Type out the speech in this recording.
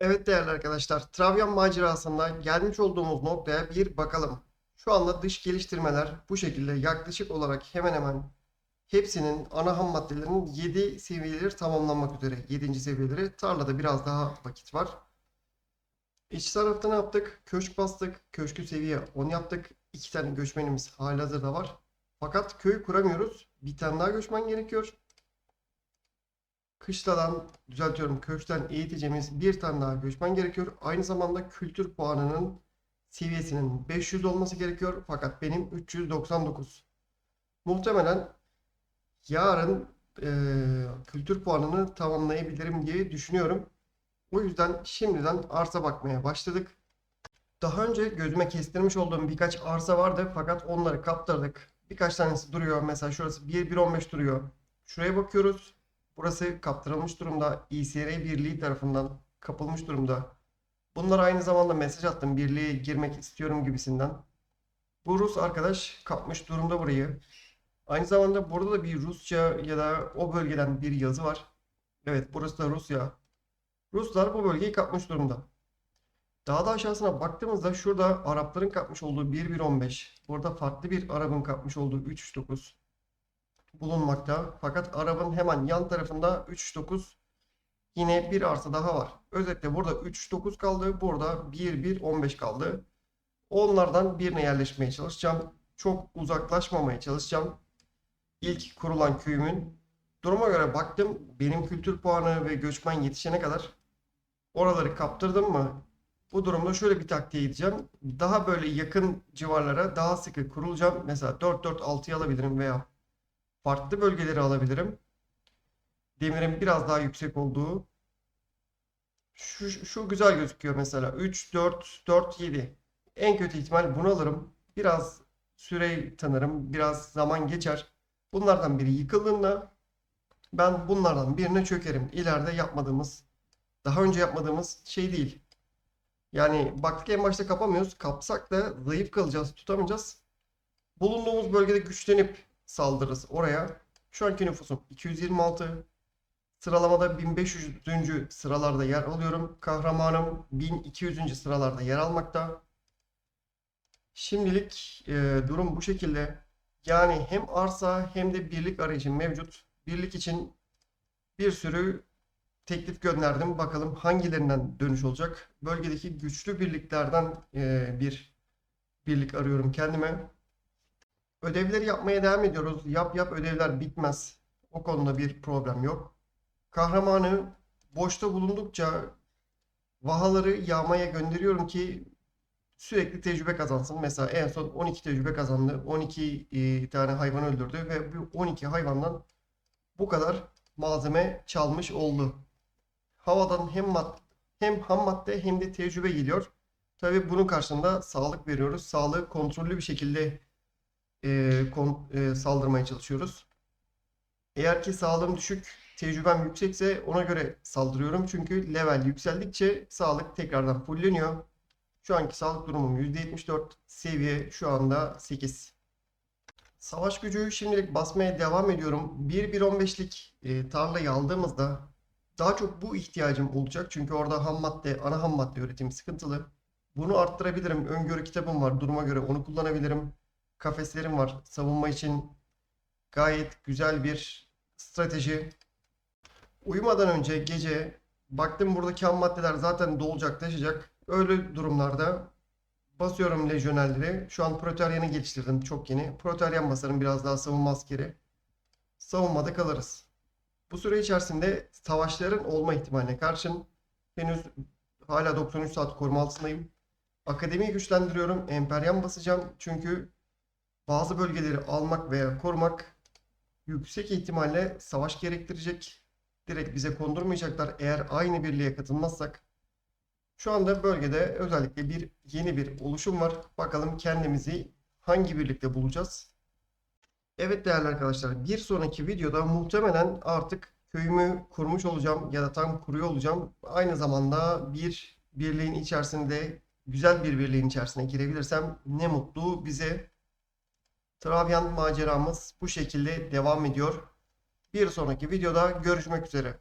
Evet değerli arkadaşlar, Travyan macerasında gelmiş olduğumuz noktaya bir bakalım. Şu anda dış geliştirmeler bu şekilde yaklaşık olarak hemen hemen hepsinin ana ham maddelerinin 7 seviyeleri tamamlanmak üzere. 7. seviyeleri. Tarlada biraz daha vakit var. İç tarafta ne yaptık? Köşk bastık. Köşkü seviye 10 yaptık. 2 tane göçmenimiz halihazırda var. Fakat köy kuramıyoruz. Bir tane daha göçmen gerekiyor. Kışladan düzeltiyorum kökten eğiteceğimiz bir tane daha göçmen gerekiyor. Aynı zamanda kültür puanının seviyesinin 500 olması gerekiyor. Fakat benim 399. Muhtemelen yarın eee, kültür puanını tamamlayabilirim diye düşünüyorum. O yüzden şimdiden arsa bakmaya başladık. Daha önce gözüme kestirmiş olduğum birkaç arsa vardı fakat onları kaptırdık. Birkaç tanesi duruyor. Mesela şurası 1-1-15 duruyor. Şuraya bakıyoruz. Burası kaptırılmış durumda. İSR Birliği tarafından kapılmış durumda. Bunlara aynı zamanda mesaj attım. Birliğe girmek istiyorum gibisinden. Bu Rus arkadaş kapmış durumda burayı. Aynı zamanda burada da bir Rusça ya da o bölgeden bir yazı var. Evet burası da Rusya. Ruslar bu bölgeyi kapmış durumda. Daha da aşağısına baktığımızda şurada Arapların kapmış olduğu 1.1.15. Burada farklı bir Arap'ın kapmış olduğu 3.3.9 bulunmakta. Fakat Arap'ın hemen yan tarafında 3.9 yine bir arsa daha var. Özetle burada 3.9 kaldı. Burada 1.1.15 kaldı. Onlardan birine yerleşmeye çalışacağım. Çok uzaklaşmamaya çalışacağım. İlk kurulan köyümün duruma göre baktım. Benim kültür puanı ve göçmen yetişene kadar oraları kaptırdım mı? Bu durumda şöyle bir taktiğe gideceğim. Daha böyle yakın civarlara daha sıkı kurulacağım. Mesela 4-4-6'yı alabilirim veya farklı bölgeleri alabilirim. Demirin biraz daha yüksek olduğu. Şu, şu güzel gözüküyor mesela. 3, 4, 4, 7. En kötü ihtimal bunu alırım. Biraz süre tanırım. Biraz zaman geçer. Bunlardan biri yıkıldığında ben bunlardan birine çökerim. İleride yapmadığımız, daha önce yapmadığımız şey değil. Yani baktık en başta kapamıyoruz. Kapsak da zayıf kalacağız, tutamayacağız. Bulunduğumuz bölgede güçlenip saldırırız oraya. Şu anki nüfusum 226. Sıralamada 1500. sıralarda yer alıyorum. Kahramanım 1200. sıralarda yer almakta. Şimdilik e, durum bu şekilde. Yani hem arsa hem de birlik arayışım mevcut. Birlik için bir sürü teklif gönderdim. Bakalım hangilerinden dönüş olacak. Bölgedeki güçlü birliklerden e, bir birlik arıyorum kendime. Ödevleri yapmaya devam ediyoruz. Yap yap ödevler bitmez. O konuda bir problem yok. Kahramanı boşta bulundukça vahaları yağmaya gönderiyorum ki sürekli tecrübe kazansın. Mesela en son 12 tecrübe kazandı. 12 e, tane hayvan öldürdü ve bu 12 hayvandan bu kadar malzeme çalmış oldu. Havadan hem mad hem ham madde hem de tecrübe geliyor. Tabii bunun karşılığında sağlık veriyoruz. Sağlığı kontrollü bir şekilde e, kon- e, saldırmaya çalışıyoruz. Eğer ki sağlığım düşük, tecrübem yüksekse ona göre saldırıyorum. Çünkü level yükseldikçe sağlık tekrardan fulleniyor. Şu anki sağlık durumum %74, seviye şu anda 8. Savaş gücü şimdilik basmaya devam ediyorum. 1-1-15'lik e, tarlayı aldığımızda daha çok bu ihtiyacım olacak. Çünkü orada ham madde, ana ham madde üretimi sıkıntılı. Bunu arttırabilirim. Öngörü kitabım var. Duruma göre onu kullanabilirim. Kafeslerim var. Savunma için gayet güzel bir strateji. Uyumadan önce gece baktım buradaki ham maddeler zaten dolacak, taşacak. Öyle durumlarda basıyorum lejyonerleri. Şu an Proteryan'ı geliştirdim çok yeni. Proteryan basarım biraz daha savunma askeri. Savunmada kalırız. Bu süre içerisinde savaşların olma ihtimaline karşın henüz hala 93 saat koruma altındayım. Akademiyi güçlendiriyorum. Emperyan basacağım. Çünkü bazı bölgeleri almak veya korumak yüksek ihtimalle savaş gerektirecek. Direkt bize kondurmayacaklar eğer aynı birliğe katılmazsak. Şu anda bölgede özellikle bir yeni bir oluşum var. Bakalım kendimizi hangi birlikte bulacağız? Evet değerli arkadaşlar, bir sonraki videoda muhtemelen artık köyümü kurmuş olacağım ya da tam kuruyor olacağım. Aynı zamanda bir birliğin içerisinde, güzel bir birliğin içerisine girebilirsem ne mutlu bize. Travyan maceramız bu şekilde devam ediyor. Bir sonraki videoda görüşmek üzere.